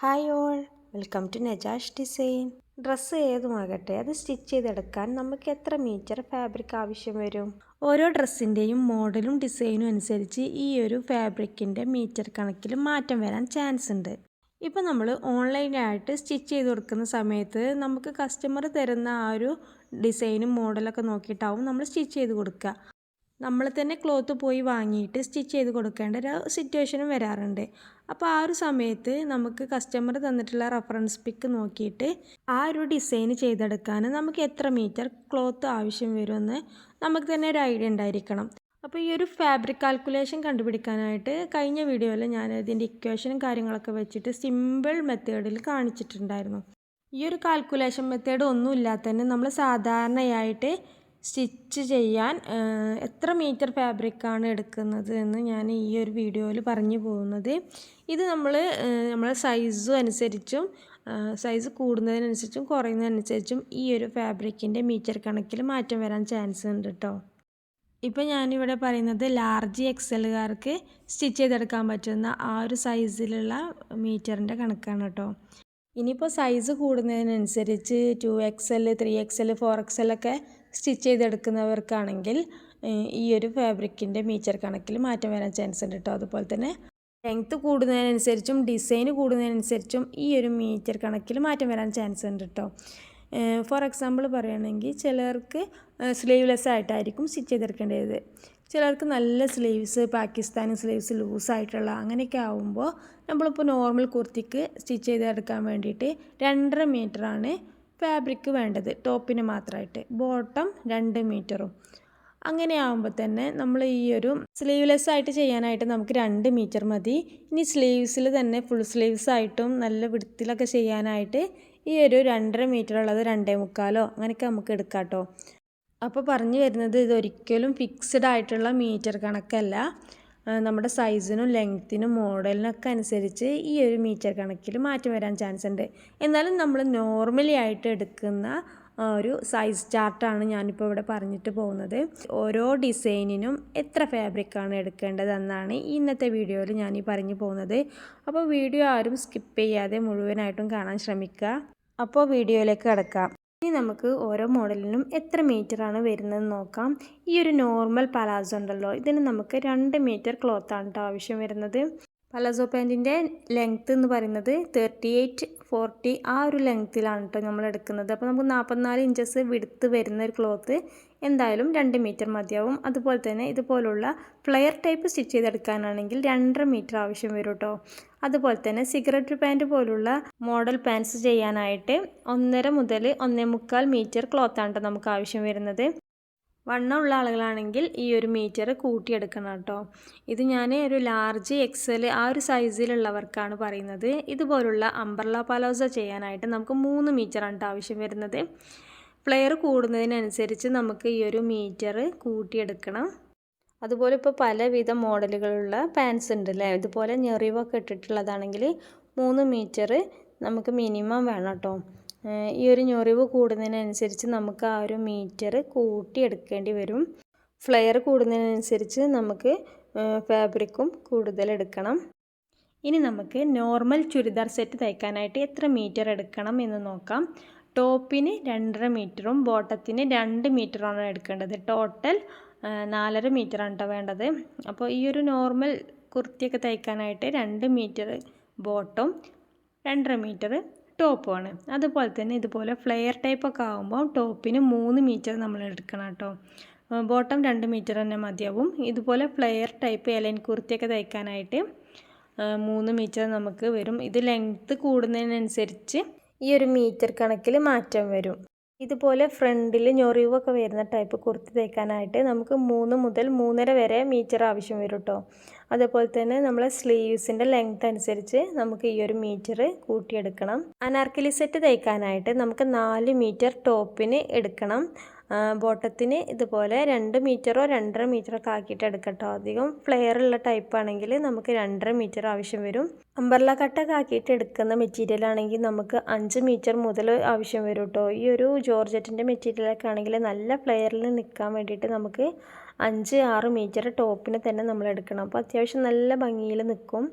Hi all welcome to Najash design dress ഏതുമാകട്ടെ അത് stitch ചെയ്തെടുക്കാൻ നമുക്ക് എത്ര മീറ്റർ ഫാബ്രിക് ആവശ്യം വരും? ഓരോ ഡ്രസ്സിന്റെയും മോഡലും ഡിസൈനും അനുസരിച്ച് ഈ ഒരു ഫാബ്രിക്കിന്റെ മീറ്റർ കണക്കിൽ മാറ്റം വരാൻ ചാൻസ് ഉണ്ട്. ഇപ്പോൾ നമ്മൾ ഓൺലൈനായിട്ട് സ്റ്റിച്ച് ചെയ്ത് കൊടുക്കുന്ന സമയത്ത് നമുക്ക് കസ്റ്റമർ തരുന്ന ആ ഒരു ഡിസൈനും മോഡലൊക്കെ നോക്കിയിട്ടാവും നമ്മൾ സ്റ്റിച്ച് ചെയ്ത് കൊടുക്കുക. നമ്മൾ തന്നെ ക്ലോത്ത് പോയി വാങ്ങിയിട്ട് സ്റ്റിച്ച് ചെയ്ത് കൊടുക്കേണ്ട ഒരു സിറ്റുവേഷനും വരാറുണ്ട്. അപ്പോൾ ആ ഒരു സമയത്ത് നമുക്ക് കസ്റ്റമർ തന്നിട്ടുള്ള റഫറൻസ് പിക്ക് നോക്കിയിട്ട് ആ ഒരു ഡിസൈൻ ചെയ്തെടുക്കാൻ നമുക്ക് എത്ര മീറ്റർ ക്ലോത്ത് ആവശ്യം വരുമെന്ന് നമുക്ക് തന്നെ ഒരു ഐഡിയ ഉണ്ടായിരിക്കണം. അപ്പോൾ ഈ ഒരു ഫാബ്രിക് കാൽക്കുലേഷൻ കണ്ടുപിടിക്കാനായിട്ട് കഴിഞ്ഞ വീഡിയോയിൽ ഞാൻ ഇതിന്റെ ഇക്വേഷനും കാര്യങ്ങളൊക്കെ വെച്ചിട്ട് സിമ്പിൾ മെത്തേഡിൽ കാണിച്ചിട്ടുണ്ടായിരുന്നു. ഈ ഒരു കാൽക്കുലേഷൻ മെത്തേഡ് ഒന്നും നമ്മൾ സാധാരണയായിട്ട് സ്റ്റിച്ച് ചെയ്യാൻ എത്ര മീറ്റർ ഫാബ്രിക്കാണ് എടുക്കുന്നത് എന്ന് ഞാൻ ഈ ഒരു വീഡിയോയിൽ പറഞ്ഞു പോകുന്നത്. ഇത് നമ്മൾ നമ്മളെ സൈസും അനുസരിച്ചും സൈസ് കൂടുന്നതിനനുസരിച്ചും കുറയുന്നതിനനുസരിച്ചും ഈ ഒരു ഫാബ്രിക്കിന്റെ മീറ്റർ കണക്കിൽ മാറ്റം വരാൻ ചാൻസ് ഉണ്ട് കേട്ടോ ഇപ്പോൾ ഞാനിവിടെ പറയുന്നത് ലാർജ് എക്സലുകാർക്ക് സ്റ്റിച്ച് ചെയ്തെടുക്കാൻ പറ്റുന്ന ആ ഒരു സൈസിലുള്ള മീറ്ററിന്റെ കണക്കാണ് കേട്ടോ ഇനിയിപ്പോൾ സൈസ് കൂടുന്നതിനനുസരിച്ച് two X L three XL four X L ഒക്കെ സ്റ്റിച്ച് ചെയ്തെടുക്കുന്നവർക്കാണെങ്കിൽ ഈ ഒരു ഫാബ്രിക്കിന്റെ മീറ്റർ കണക്കിൽ മാറ്റം വരാൻ ചാൻസ് ഉണ്ട് കേട്ടോ അതുപോലെ തന്നെ ലെങ്ത്ത് കൂടുന്നതിനനുസരിച്ചും ഡിസൈൻ കൂടുന്നതിനനുസരിച്ചും ഈ ഒരു മീറ്റർ കണക്കിൽ മാറ്റം വരാൻ ചാൻസ് ഉണ്ട് കേട്ടോ ഫോർ എക്സാമ്പിൾ പറയുകയാണെങ്കിൽ ചിലർക്ക് സ്ലീവ്ലെസ് ആയിട്ടായിരിക്കും സ്റ്റിച്ച് ചെയ്തെടുക്കേണ്ടത്. ചിലർക്ക് നല്ല സ്ലീവ്സ് പാകിസ്ഥാനി സ്ലീവ്സ് ലൂസായിട്ടുള്ള അങ്ങനെയൊക്കെ ആവുമ്പോൾ നമ്മളിപ്പോൾ നോർമൽ കുർത്തിക്ക് സ്റ്റിച്ച് ചെയ്തെടുക്കാൻ വേണ്ടിയിട്ട് രണ്ടര മീറ്ററാണ് ഫാബ്രിക് വേണ്ടത് ടോപ്പിന് മാത്രമായിട്ട് ബോട്ടം രണ്ട് മീറ്ററും. അങ്ങനെ ആകുമ്പോൾ തന്നെ നമ്മൾ ഈ ഒരു സ്ലീവ്ലെസ് ആയിട്ട് ചെയ്യാനായിട്ട് നമുക്ക് രണ്ട് മീറ്റർ മതി. ഇനി സ്ലീവ്സിൽ തന്നെ ഫുൾ സ്ലീവ്സ് ആയിട്ടും നല്ല വിടത്തിലൊക്കെ ചെയ്യാനായിട്ട് ഈ ഒരു രണ്ടര മീറ്റർ ഉള്ളത് രണ്ടേ മുക്കാലോ അങ്ങനെയൊക്കെ നമുക്ക് എടുക്കാം കേട്ടോ അപ്പോൾ പറഞ്ഞു വരുന്നത് ഇതൊരിക്കലും ഫിക്സഡ് ആയിട്ടുള്ള മീറ്റർ കണക്കല്ല. നമ്മുടെ സൈസിനും ലെങ്ത്തിനും മോഡലിനൊക്കെ അനുസരിച്ച് ഈ ഒരു മീറ്റർ കണക്കിൽ മാറ്റം വരാൻ ചാൻസ് ഉണ്ട്. എന്നാലും നമ്മൾ നോർമലി ആയിട്ട് എടുക്കുന്ന ഒരു സൈസ് ചാർട്ടാണ് ഞാനിപ്പോൾ ഇവിടെ പറഞ്ഞിട്ട് പോകുന്നത്. ഓരോ ഡിസൈനിനും എത്ര ഫാബ്രിക്കാണ് എടുക്കേണ്ടതെന്നാണ് ഇന്നത്തെ വീഡിയോയിൽ ഞാൻ ഈ പറഞ്ഞു പോകുന്നത്. അപ്പോൾ വീഡിയോ ആരും സ്കിപ്പ് ചെയ്യാതെ മുഴുവനായിട്ടും കാണാൻ ശ്രമിക്കുക. അപ്പോൾ വീഡിയോയിലേക്ക് കിടക്കാം. നമുക്ക് ഓരോ മോഡലിനും എത്ര മീറ്ററാണ് വരുന്നത് നോക്കാം. ഈ ഒരു നോർമൽ പലാസോ ഉണ്ടല്ലോ ഇതിന് നമുക്ക് രണ്ട് മീറ്റർ ക്ലോത്താണ് കേട്ടോ ആവശ്യം വരുന്നത്. പലാസോ പാന്റിന്റെ ലെങ്ത്ത് എന്ന് പറയുന്നത് തേർട്ടി എയ്റ്റ് ഫോർട്ടി ആ ഒരു ലെങ്ത്തിലാണ് കേട്ടോ നമ്മൾ എടുക്കുന്നത്. അപ്പോൾ നമുക്ക് നാൽപ്പത്തിനാല് ഇഞ്ചസ് വിടുത്ത് വരുന്ന ഒരു ക്ലോത്ത് എന്തായാലും രണ്ട് മീറ്റർ മതിയാവും. അതുപോലെ തന്നെ ഇതുപോലുള്ള ഫ്ലെയർ ടൈപ്പ് സ്റ്റിച്ച് ചെയ്തെടുക്കാനാണെങ്കിൽ രണ്ടര മീറ്റർ ആവശ്യം വരും കേട്ടോ അതുപോലെ തന്നെ സിഗരറ്റ് പാന്റ് പോലുള്ള മോഡൽ പാൻസ് ചെയ്യാനായിട്ട് ഒന്നര മുതൽ ഒന്നേ മുക്കാൽ മീറ്റർ ക്ലോത്താണ് കേട്ടോ നമുക്ക് ആവശ്യം വരുന്നത്. വണ്ണമുള്ള ആളുകളാണെങ്കിൽ ഈ ഒരു മീറ്റർ കൂട്ടിയെടുക്കണം കേട്ടോ. ഇത് ഞാൻ ഒരു ലാർജ് എക്സൽ ആ ഒരു സൈസിലുള്ളവർക്കാണ് പറയുന്നത്. ഇതുപോലുള്ള അംബർല പലോസ ചെയ്യാനായിട്ട് നമുക്ക് മൂന്ന് മീറ്ററാണ് ആവശ്യം വരുന്നത്. ഫ്ലെയർ കൂടുന്നതിനനുസരിച്ച് നമുക്ക് ഈ ഒരു മീറ്റർ കൂട്ടിയെടുക്കണം. അതുപോലെ ഇപ്പോൾ പലവിധ മോഡലുകളുള്ള പാൻസ് ഉണ്ട് അല്ലേ ഇതുപോലെ ഞെറിവൊക്കെ ഇട്ടിട്ടുള്ളതാണെങ്കിൽ മൂന്ന് മീറ്റർ നമുക്ക് മിനിമം വേണം കേട്ടോ ഈ ഒരു ഞൊറിവ് കൂടുന്നതിനനുസരിച്ച് നമുക്ക് ആ ഒരു മീറ്റർ കൂട്ടിയെടുക്കേണ്ടി വരും. ഫ്ലെയർ കൂടുന്നതിനനുസരിച്ച് നമുക്ക് ഫാബ്രിക്കും കൂടുതൽ എടുക്കണം. ഇനി നമുക്ക് നോർമൽ ചുരിദാർ സെറ്റ് തയ്ക്കാനായിട്ട് എത്ര മീറ്റർ എടുക്കണം എന്ന് നോക്കാം. ടോപ്പിന് രണ്ടര മീറ്ററും ബോട്ടത്തിന് രണ്ട് മീറ്ററാണ് എടുക്കേണ്ടത്. ടോട്ടൽ നാലര മീറ്ററാണ് കേട്ടോ വേണ്ടത്. അപ്പോൾ ഈ ഒരു നോർമൽ കുർത്തിയൊക്കെ തയ്ക്കാനായിട്ട് രണ്ട് മീറ്റർ ബോട്ടും രണ്ടര മീറ്റർ ടോപ്പുമാണ് അതുപോലെ തന്നെ ഇതുപോലെ ഫ്ലെയർ ടൈപ്പൊക്കെ ആകുമ്പോൾ ടോപ്പിന് മൂന്ന് മീറ്റർ നമ്മൾ എടുക്കണം കേട്ടോ. ബോട്ടം രണ്ട് മീറ്റർ തന്നെ മതിയാവും. ഇതുപോലെ ഫ്ലെയർ ടൈപ്പ് എലൻ കുർത്തിയൊക്കെ തയ്ക്കാനായിട്ട് മൂന്ന് മീറ്റർ നമുക്ക് വരും. ഇത് ലെങ്ത്ത് കൂടുന്നതിനനുസരിച്ച് ഈ ഒരു മീറ്റർ കണക്കിൽ മാറ്റം വരും. ഇതുപോലെ ഫ്രണ്ടിൽ ഞൊറിവൊക്കെ വരുന്ന ടൈപ്പ് കുർത്തി തയ്ക്കാനായിട്ട് നമുക്ക് മൂന്ന് മുതൽ മൂന്നര വരെ മീറ്റർ ആവശ്യം വരും കേട്ടോ. അതേപോലെ തന്നെ നമ്മളെ സ്ലീവ്സിന്റെ ലെങ്ത് അനുസരിച്ച് നമുക്ക് ഈ ഒരു മീറ്റർ കൂട്ടിയെടുക്കണം. അനാർക്കലി സെറ്റ് തയ്ക്കാനായിട്ട് നമുക്ക് നാല് മീറ്റർ ടോപ്പിന് എടുക്കണം. ബോട്ടത്തിന് ഇതുപോലെ രണ്ട് മീറ്ററോ രണ്ടര മീറ്ററോ ഒക്കെ ആക്കിയിട്ട് എടുക്കട്ടോ. അധികം ഫ്ലെയർ ഉള്ള ടൈപ്പ് ആണെങ്കിൽ നമുക്ക് രണ്ടര മീറ്റർ ആവശ്യം വരും. അമ്പർല കട്ടൊക്കെ ആക്കിയിട്ട് എടുക്കുന്ന മെറ്റീരിയൽ ആണെങ്കിൽ നമുക്ക് അഞ്ച് മീറ്റർ മുതൽ ആവശ്യം വരും കേട്ടോ ഈ ഒരു ജോർജറ്റിന്റെ മെറ്റീരിയലൊക്കെ ആണെങ്കിൽ നല്ല ഫ്ലെയറിൽ നിൽക്കാൻ വേണ്ടിയിട്ട് നമുക്ക് അഞ്ച് ആറ് മീറ്റർ ടോപ്പിന് തന്നെ നമ്മൾ എടുക്കണം. അപ്പോൾ അത്യാവശ്യം നല്ല ഭംഗിയിൽ നിൽക്കും.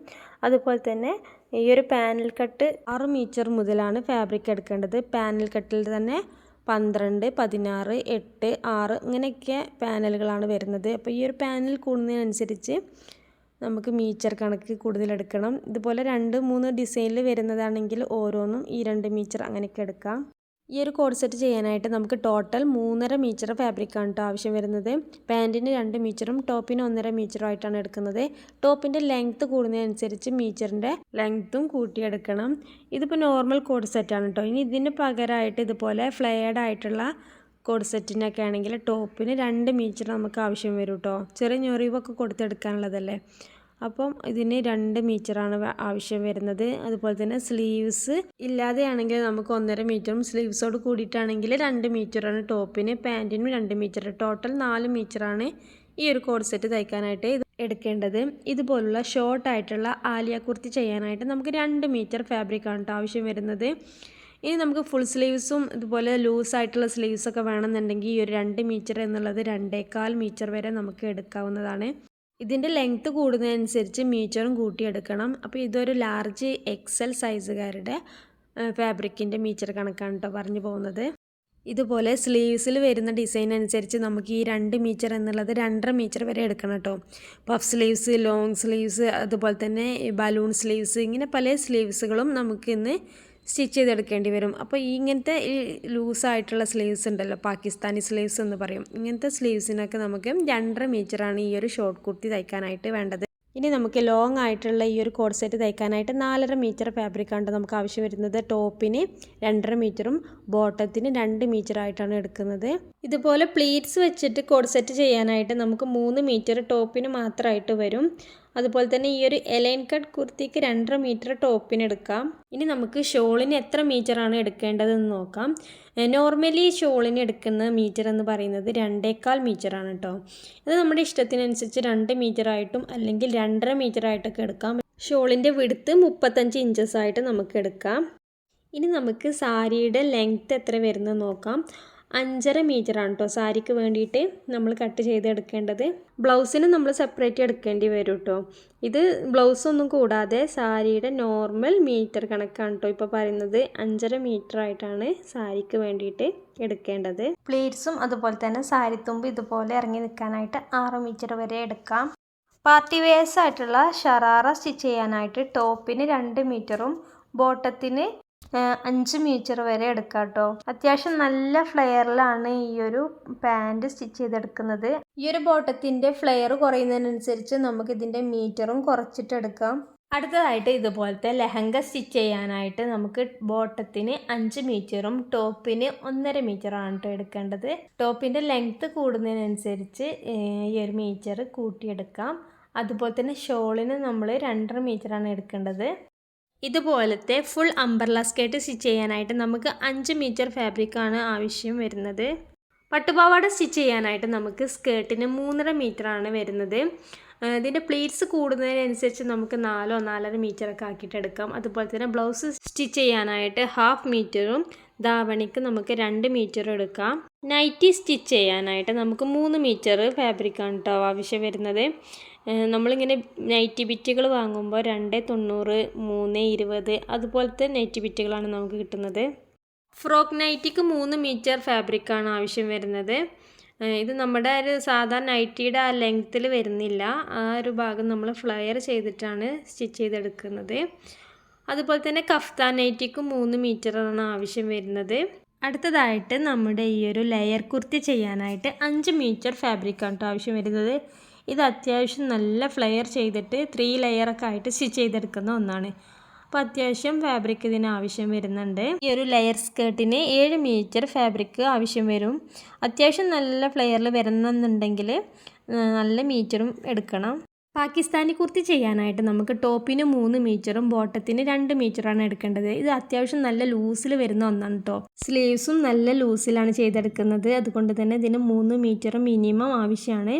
അതുപോലെ തന്നെ ഈ ഒരു പാനൽ കട്ട് ആറ് മീറ്റർ മുതലാണ് ഫാബ്രിക് എടുക്കേണ്ടത്. പാനൽ കട്ടിൽ തന്നെ പന്ത്രണ്ട് പതിനാറ് എട്ട് ആറ് ഇങ്ങനെയൊക്കെ പാനലുകളാണ് വരുന്നത്. അപ്പോൾ ഈ ഒരു പാനൽ കൂടുന്നതിനനുസരിച്ച് നമുക്ക് മീറ്റർ കണക്ക് കൂടുതൽ എടുക്കണം. ഇതുപോലെ രണ്ട് മൂന്ന് ഡിസൈനിൽ വരുന്നതാണെങ്കിൽ ഓരോന്നും ഈ രണ്ട് മീറ്റർ അങ്ങനെയൊക്കെ എടുക്കാം. ഈ ഒരു കോഡ് സെറ്റ് ചെയ്യാനായിട്ട് നമുക്ക് ടോട്ടൽ മൂന്നര മീറ്റർ ഫാബ്രിക്കാണ് കേട്ടോ ആവശ്യം വരുന്നത്. പാന്റിന് രണ്ട് മീറ്ററും ടോപ്പിന് ഒന്നര മീറ്ററും ആയിട്ടാണ് എടുക്കുന്നത്. ടോപ്പിന്റെ ലെങ്ത്ത് കൂടുന്നതനുസരിച്ച് മീറ്ററിന്റെ ലെങ്ത്തും കൂട്ടിയെടുക്കണം. ഇതിപ്പോൾ നോർമൽ കോഡ് സെറ്റാണ് കേട്ടോ ഇനി ഇതിന് പകരമായിട്ട് ഇതുപോലെ ഫ്ലെയർഡ് ആയിട്ടുള്ള കോഡ് സെറ്റിനൊക്കെ ആണെങ്കിൽ ടോപ്പിന് രണ്ട് മീറ്റർ നമുക്ക് ആവശ്യം വരും കേട്ടോ ചെറിയ ഞൊറിവൊക്കെ കൊടുത്തെടുക്കാനുള്ളതല്ലേ. അപ്പം ഇതിന് രണ്ട് മീറ്ററാണ് ആവശ്യം വരുന്നത്. അതുപോലെ തന്നെ സ്ലീവ്സ് ഇല്ലാതെയാണെങ്കിൽ നമുക്ക് ഒന്നര മീറ്ററും സ്ലീവ്സോട് കൂടിയിട്ടാണെങ്കിൽ രണ്ട് മീറ്ററാണ് ടോപ്പിന് പാന്റിനും രണ്ട് മീറ്റർ ടോട്ടൽ നാല് മീറ്ററാണ് ഈ ഒരു കോഡ് സെറ്റ് തയ്ക്കാനായിട്ട് എടുക്കേണ്ടത്. ഇതുപോലുള്ള ഷോർട്ടായിട്ടുള്ള ആലിയ കുർത്തി ചെയ്യാനായിട്ട് നമുക്ക് രണ്ട് മീറ്റർ ഫാബ്രിക്കാണ് കേട്ടോ ആവശ്യം വരുന്നത്. ഇനി നമുക്ക് ഫുൾ സ്ലീവ്സും ഇതുപോലെ ലൂസ് ആയിട്ടുള്ള സ്ലീവ്സൊക്കെ വേണമെന്നുണ്ടെങ്കിൽ ഈ ഒരു രണ്ട് മീറ്റർ എന്നുള്ളത് രണ്ടേകാൽ മീറ്റർ വരെ നമുക്ക് എടുക്കാവുന്നതാണ്. ഇതിന്റെ ലെങ്ത്ത് കൂടുന്നതനുസരിച്ച് മീറ്ററും കൂട്ടിയെടുക്കണം. അപ്പോൾ ഇതൊരു ലാർജ് എക്സൽ സൈസുകാരുടെ ഫാബ്രിക്കിന്റെ മീറ്റർ കണക്കാണ് കേട്ടോ പറഞ്ഞു പോകുന്നത്. ഇതുപോലെ സ്ലീവ്സിൽ വരുന്ന ഡിസൈൻ അനുസരിച്ച് നമുക്ക് ഈ രണ്ട് മീറ്റർ എന്നുള്ളത് രണ്ടര മീറ്റർ വരെ എടുക്കണം കേട്ടോ പഫ് സ്ലീവ്സ് ലോങ് സ്ലീവ്സ് അതുപോലെ തന്നെ ബലൂൺ സ്ലീവ്സ് ഇങ്ങനെ പല സ്ലീവ്സുകളും നമുക്ക് ഇന്ന് സ്റ്റിച്ച് ചെയ്തെടുക്കേണ്ടി വരും. അപ്പോൾ ഇങ്ങനത്തെ ഈ ലൂസായിട്ടുള്ള സ്ലീവ്സ് ഉണ്ടല്ലോ പാകിസ്ഥാനി സ്ലീവ്സ് എന്ന് പറയും. ഇങ്ങനത്തെ സ്ലീവ്സിനൊക്കെ നമുക്ക് രണ്ടര മീറ്ററാണ് ഈ ഒരു ഷോർട്ട് കുർത്തി തയ്ക്കാനായിട്ട് വേണ്ടത്. ഇനി നമുക്ക് ലോങ് ആയിട്ടുള്ള ഈ ഒരു കോഡ് സെറ്റ് തയ്ക്കാനായിട്ട് നാലര മീറ്റർ ഫാബ്രിക്കാണ് നമുക്ക് ആവശ്യം വരുന്നത്. ടോപ്പിന് രണ്ടര മീറ്ററും ബോട്ടത്തിന് രണ്ട് മീറ്റർ ആയിട്ടാണ് എടുക്കുന്നത്. ഇതുപോലെ പ്ലീറ്റ്സ് വെച്ചിട്ട് കോഡ് സെറ്റ് ചെയ്യാനായിട്ട് നമുക്ക് മൂന്ന് മീറ്റർ ടോപ്പിന് മാത്രമായിട്ട് വരും. അതുപോലെ തന്നെ ഈ ഒരു എലൈൻ കട്ട് കുർത്തിക്ക് രണ്ടര മീറ്റർ ടോപ്പിന് എടുക്കാം. ഇനി നമുക്ക് ഷോളിന് എത്ര മീറ്റർ ആണ് എടുക്കേണ്ടതെന്ന് നോക്കാം. നോർമലി ഷോളിന് എടുക്കുന്ന മീറ്റർ എന്ന് പറയുന്നത് രണ്ടേക്കാൽ ആണ് കേട്ടോ അത് നമ്മുടെ ഇഷ്ടത്തിനനുസരിച്ച് രണ്ട് മീറ്റർ ആയിട്ടും അല്ലെങ്കിൽ രണ്ടര മീറ്റർ ആയിട്ടൊക്കെ എടുക്കാം. ഷോളിന്റെ വിടുത്ത് മുപ്പത്തഞ്ച് ഇഞ്ചസ് ആയിട്ട് നമുക്ക് എടുക്കാം. ഇനി നമുക്ക് സാരിയുടെ ലെങ്ത്ത് എത്ര വരുന്നത് നോക്കാം. അഞ്ചര മീറ്ററാണ് കേട്ടോ സാരിക്ക് വേണ്ടിയിട്ട് നമ്മൾ കട്ട് ചെയ്ത് എടുക്കേണ്ടത്. ബ്ലൗസിന് നമ്മൾ സെപ്പറേറ്റ് എടുക്കേണ്ടി വരും കേട്ടോ ഇത് ബ്ലൗസ് ഒന്നും കൂടാതെ സാരിയുടെ നോർമൽ മീറ്റർ കണക്കാണ് കേട്ടോ ഇപ്പോൾ പറയുന്നത് അഞ്ചര മീറ്റർ ആയിട്ടാണ് സാരിക്ക് വേണ്ടിയിട്ട് എടുക്കേണ്ടത്. പ്ലീറ്റ്സും അതുപോലെ തന്നെ സാരിത്തുമ്പ് ഇതുപോലെ ഇറങ്ങി നിൽക്കാനായിട്ട് ആറ് മീറ്റർ വരെ എടുക്കാം. പാർട്ടി വെയേഴ്സ് ആയിട്ടുള്ള ഷറാറ സ്റ്റിച്ച് ചെയ്യാനായിട്ട് ടോപ്പിന് രണ്ട് മീറ്ററും ബോട്ടത്തിന് അഞ്ച് മീറ്റർ വരെ എടുക്കാം കേട്ടോ അത്യാവശ്യം നല്ല ഫ്ലെയറിലാണ് ഈ ഒരു പാന്റ് സ്റ്റിച്ച് ചെയ്തെടുക്കുന്നത്. ഈ ഒരു ബോട്ടത്തിന്റെ ഫ്ലെയർ കുറയുന്നതിനനുസരിച്ച് നമുക്ക് ഇതിന്റെ മീറ്ററും കുറച്ചിട്ടെടുക്കാം അടുത്തതായിട്ട് ഇതുപോലത്തെ ലെഹങ്ക സ്റ്റിച്ച് ചെയ്യാനായിട്ട് നമുക്ക് ബോട്ടത്തിന് അഞ്ച് മീറ്ററും ടോപ്പിന് ഒന്നര മീറ്ററാണ് കേട്ടോ എടുക്കേണ്ടത്. ടോപ്പിന്റെ ലെങ്ത്ത് കൂടുന്നതിനനുസരിച്ച് ഈ ഒരു മീറ്റർ കൂട്ടിയെടുക്കാം. അതുപോലെ തന്നെ ഷോളിന് നമ്മൾ രണ്ടര മീറ്ററാണ് എടുക്കേണ്ടത്. ഇതുപോലത്തെ ഫുൾ അംബർല സ്കേർട്ട് സ്റ്റിച്ച് ചെയ്യാനായിട്ട് നമുക്ക് അഞ്ച് മീറ്റർ ഫാബ്രിക്കാണ് ആവശ്യം വരുന്നത്. പട്ടുപാവാട സ്റ്റിച്ച് ചെയ്യാനായിട്ട് നമുക്ക് സ്കേർട്ടിന് മൂന്നര മീറ്ററാണ് വരുന്നത്. ഇതിന്റെ പ്ലീറ്റ്സ് കൂടുന്നതിനനുസരിച്ച് നമുക്ക് നാലോ നാലര മീറ്ററൊക്കെ ആക്കിയിട്ട് എടുക്കാം. അതുപോലെ തന്നെ ബ്ലൗസ് സ്റ്റിച്ച് ചെയ്യാനായിട്ട് ഹാഫ് മീറ്ററും ധാവണിക്ക് നമുക്ക് രണ്ട് മീറ്റർ എടുക്കാം. നൈറ്റി സ്റ്റിച്ച് ചെയ്യാനായിട്ട് നമുക്ക് മൂന്ന് മീറ്റർ ഫാബ്രിക്കാണ് കേട്ടോ ആവശ്യം വരുന്നത്. നമ്മളിങ്ങനെ നൈറ്റി ബിറ്റുകൾ വാങ്ങുമ്പോൾ രണ്ട് തൊണ്ണൂറ് മൂന്ന് ഇരുപത് അതുപോലത്തെ നൈറ്റി ബിറ്റുകളാണ് നമുക്ക് കിട്ടുന്നത്. ഫ്രോക്ക് നൈറ്റിക്ക് മൂന്ന് മീറ്റർ ഫാബ്രിക്കാണ് ആവശ്യം വരുന്നത്. ഇത് നമ്മുടെ ഒരു സാധാരണ നൈറ്റിയുടെ ആ ലെങ്ത്തിൽ വരുന്നില്ല. ആ ഒരു ഭാഗം നമ്മൾ ഫ്ലയർ ചെയ്തിട്ടാണ് സ്റ്റിച്ച് ചെയ്തെടുക്കുന്നത്. അതുപോലെ തന്നെ കഫ്താൻ നൈറ്റിക്ക് മൂന്ന് മീറ്ററാണ് ആവശ്യം വരുന്നത്. അടുത്തതായിട്ട് നമ്മുടെ ഈ ഒരു ലെയർ കുർത്തി ചെയ്യാനായിട്ട് അഞ്ച് മീറ്റർ ഫാബ്രിക്കാണ് ആവശ്യം വരുന്നത്. ഇത് അത്യാവശ്യം നല്ല ഫ്ലെയർ ചെയ്തിട്ട് ത്രീ ലെയറൊക്കെ ആയിട്ട് സ്റ്റിച്ച് ചെയ്തെടുക്കുന്ന ഒന്നാണ്. അപ്പോൾ അത്യാവശ്യം ഫാബ്രിക് ഇതിന് ആവശ്യം വരുന്നുണ്ട്. ഈ ഒരു ലെയർ സ്കേർട്ടിന് ഏഴ് മീറ്റർ ഫാബ്രിക് ആവശ്യം വരും. അത്യാവശ്യം നല്ല ഫ്ലെയറിൽ വരുന്നുണ്ടെങ്കിൽ നല്ല മീറ്ററും എടുക്കണം. പാകിസ്ഥാനി കുർത്തി ചെയ്യാനായിട്ട് നമുക്ക് ടോപ്പിന് മൂന്ന് മീറ്ററും ബോട്ടത്തിന് രണ്ട് മീറ്ററാണ് എടുക്കേണ്ടത്. ഇത് അത്യാവശ്യം നല്ല ലൂസിൽ വരുന്ന ഒന്നാണ് കേട്ടോ സ്ലീവ്സും നല്ല ലൂസിലാണ് ചെയ്തെടുക്കുന്നത്. അതുകൊണ്ട് തന്നെ ഇതിന് മൂന്ന് മീറ്ററും മിനിമം ആവശ്യമാണ്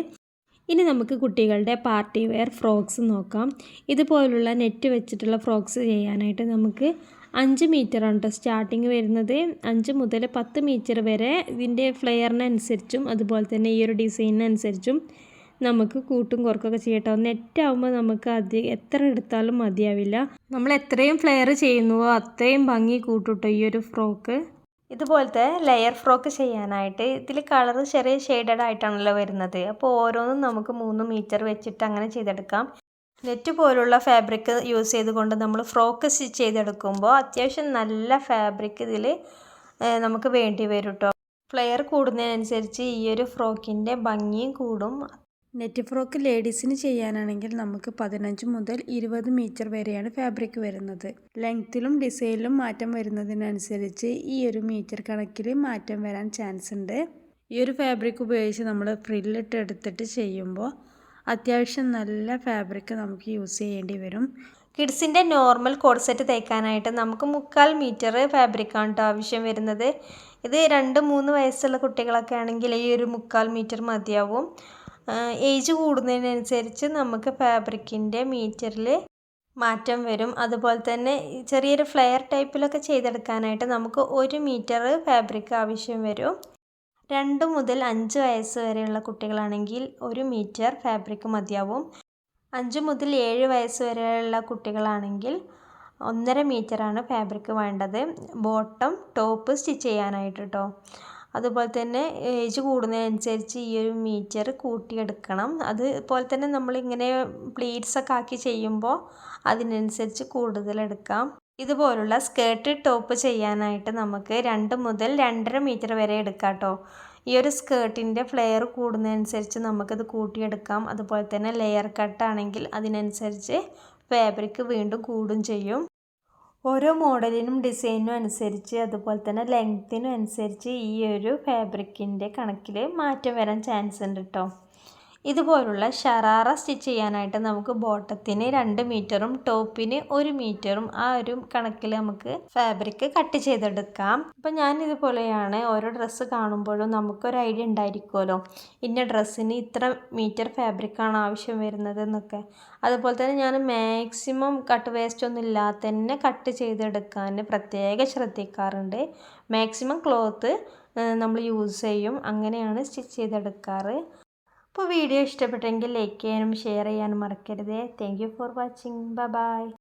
ഇനി നമുക്ക് കുട്ടികളുടെ പാർട്ടി വെയർ ഫ്രോക്സ് നോക്കാം. ഇതുപോലുള്ള നെറ്റ് വെച്ചിട്ടുള്ള ഫ്രോക്സ് ചെയ്യാനായിട്ട് നമുക്ക് അഞ്ച് മീറ്ററാണ് കേട്ടോ സ്റ്റാർട്ടിങ് വരുന്നത്. അഞ്ച് മുതൽ പത്ത് മീറ്റർ വരെ ഇതിന്റെ ഫ്ലെയറിനനുസരിച്ചും അതുപോലെ തന്നെ ഈ ഒരു ഡിസൈനിനനുസരിച്ചും നമുക്ക് കൂട്ടും കുറക്കൊക്കെ ചെയ്യട്ടോ നെറ്റാവുമ്പോൾ നമുക്ക് അധികം എത്ര എടുത്താലും മതിയാവില്ല. നമ്മൾ എത്രയും ഫ്ലെയർ ചെയ്യുന്നുവോ അത്രയും ഭംഗി കൂട്ടുട്ടോ ഈ ഒരു ഫ്രോക്ക്. ഇതുപോലത്തെ ലെയർ ഫ്രോക്ക് ചെയ്യാനായിട്ട് ഇതിൽ കളർ ചെറിയ ഷെയ്ഡഡ് ആയിട്ടാണല്ലോ വരുന്നത്. അപ്പോൾ ഓരോന്നും നമുക്ക് മൂന്ന് മീറ്റർ വെച്ചിട്ട് അങ്ങനെ ചെയ്തെടുക്കാം. നെറ്റ് പോലുള്ള ഫാബ്രിക് യൂസ് ചെയ്തുകൊണ്ട് നമ്മൾ ഫ്രോക്ക് സ്റ്റിച്ച് ചെയ്തെടുക്കുമ്പോൾ അത്യാവശ്യം നല്ല ഫാബ്രിക് ഇതിൽ നമുക്ക് വേണ്ടി വരും കേട്ടോ ഫ്ലെയർ കൂടുന്നതിനനുസരിച്ച് ഈ ഒരു ഫ്രോക്കിന്റെ ഭംഗിയും കൂടും. നെറ്റ് ഫ്രോക്ക് ലേഡീസിന് ചെയ്യാനാണെങ്കിൽ നമുക്ക് പതിനഞ്ച് മുതൽ ഇരുപത് മീറ്റർ വരെയാണ് ഫാബ്രിക് വരുന്നത്. ലെങ്ത്തിലും ഡിസൈനിലും മാറ്റം വരുന്നതിനനുസരിച്ച് ഈ ഒരു മീറ്റർ കണക്കിൽ മാറ്റം വരാൻ ചാൻസ് ഉണ്ട്. ഈ ഒരു ഫാബ്രിക് ഉപയോഗിച്ച് നമ്മൾ ഫ്രില്ലിട്ട് എടുത്തിട്ട് ചെയ്യുമ്പോൾ അത്യാവശ്യം നല്ല ഫാബ്രിക് നമുക്ക് യൂസ് ചെയ്യേണ്ടി വരും. കിഡ്സിന്റെ നോർമൽ കോഡ്സെറ്റ് തയ്ക്കാനായിട്ട് നമുക്ക് മുക്കാൽ മീറ്റർ ഫാബ്രിക്കാണ് കേട്ടോ ആവശ്യം വരുന്നത്. ഇത് രണ്ട് മൂന്ന് വയസ്സുള്ള കുട്ടികളൊക്കെ ആണെങ്കിൽ ഈ ഒരു മുക്കാൽ മീറ്റർ മതിയാവും. ഏജ് കൂടുന്നതിനനുസരിച്ച് നമുക്ക് ഫാബ്രിക്കിന്റെ മീറ്ററിൽ മാറ്റം വരും. അതുപോലെ തന്നെ ചെറിയൊരു ഫ്ലെയർ ടൈപ്പിലൊക്കെ ചെയ്തെടുക്കാനായിട്ട് നമുക്ക് ഒരു മീറ്റർ ഫാബ്രിക് ആവശ്യം വരും. രണ്ട് മുതൽ അഞ്ച് വയസ്സ് വരെയുള്ള കുട്ടികളാണെങ്കിൽ ഒരു മീറ്റർ ഫാബ്രിക് മതിയാവും. അഞ്ച് മുതൽ ഏഴ് വയസ്സ് വരെയുള്ള കുട്ടികളാണെങ്കിൽ ഒന്നര മീറ്ററാണ് ഫാബ്രിക് വേണ്ടത്. ബോട്ടം ടോപ്പ് സ്റ്റിച്ച് ചെയ്യാനായിട്ട് കേട്ടോ അതുപോലെ തന്നെ ഏജ് കൂടുന്നതിനനുസരിച്ച് ഈ ഒരു മീറ്റർ കൂട്ടിയെടുക്കണം. അതുപോലെ തന്നെ നമ്മളിങ്ങനെ പ്ലീറ്റ്സ് ഒക്കെ ആക്കി ചെയ്യുമ്പോൾ അതിനനുസരിച്ച് കൂടുതലെടുക്കാം ഇതുപോലുള്ള സ്കേർട്ട് ടോപ്പ് ചെയ്യാനായിട്ട് നമുക്ക് രണ്ട് മുതൽ രണ്ടര മീറ്റർ വരെ എടുക്കാം കേട്ടോ ഈ ഒരു സ്കേർട്ടിന്റെ ഫ്ലെയർ കൂടുന്നതനുസരിച്ച് നമുക്കത് കൂട്ടിയെടുക്കാം. അതുപോലെ തന്നെ ലെയർ കട്ടാണെങ്കിൽ അതിനനുസരിച്ച് ഫാബ്രിക് വീണ്ടും കൂടും ചെയ്യും. ഓരോ മോഡലിനും ഡിസൈനും അനുസരിച്ച് അതുപോലെ തന്നെ ലെങ്ത്തിനും അനുസരിച്ച് ഈ ഒരു ഫാബ്രിക്കിന്റെ കണക്കിൽ മാറ്റം വരാൻ ചാൻസ് ഉണ്ട് കേട്ടോ ഇതുപോലുള്ള ഷറാറ സ്റ്റിച്ച് ചെയ്യാനായിട്ട് നമുക്ക് ബോട്ടത്തിന് രണ്ട് മീറ്ററും ടോപ്പിന് ഒരു മീറ്ററും ആ ഒരു കണക്കിൽ നമുക്ക് ഫാബ്രിക് കട്ട് ചെയ്തെടുക്കാം. അപ്പം ഞാൻ ഇതുപോലെയാണ് ഓരോ ഡ്രസ്സ് കാണുമ്പോഴും നമുക്കൊരു ഐഡിയ ഉണ്ടായിരിക്കുമല്ലോ. ഇന്ന ഡ്രസ്സിന് ഇത്ര മീറ്റർ ഫാബ്രിക്കാണ് ആവശ്യം വരുന്നത് എന്നൊക്കെ. അതുപോലെ തന്നെ ഞാൻ മാക്സിമം കട്ട് വേസ്റ്റ് ഒന്നും ഇല്ലാതെ തന്നെ കട്ട് ചെയ്തെടുക്കാൻ പ്രത്യേകം ശ്രദ്ധിക്കാറുണ്ട്. മാക്സിമം ക്ലോത്ത് നമ്മൾ യൂസ് ചെയ്യും. അങ്ങനെയാണ് സ്റ്റിച്ച് ചെയ്തെടുക്കാറ്. അപ്പോൾ വീഡിയോ ഇഷ്ടപ്പെട്ടെങ്കിൽ ലൈക്ക് ചെയ്യാനും ഷെയർ ചെയ്യാനും മറക്കരുത്. താങ്ക് യു ഫോർ വാച്ചിങ് ബ ബൈ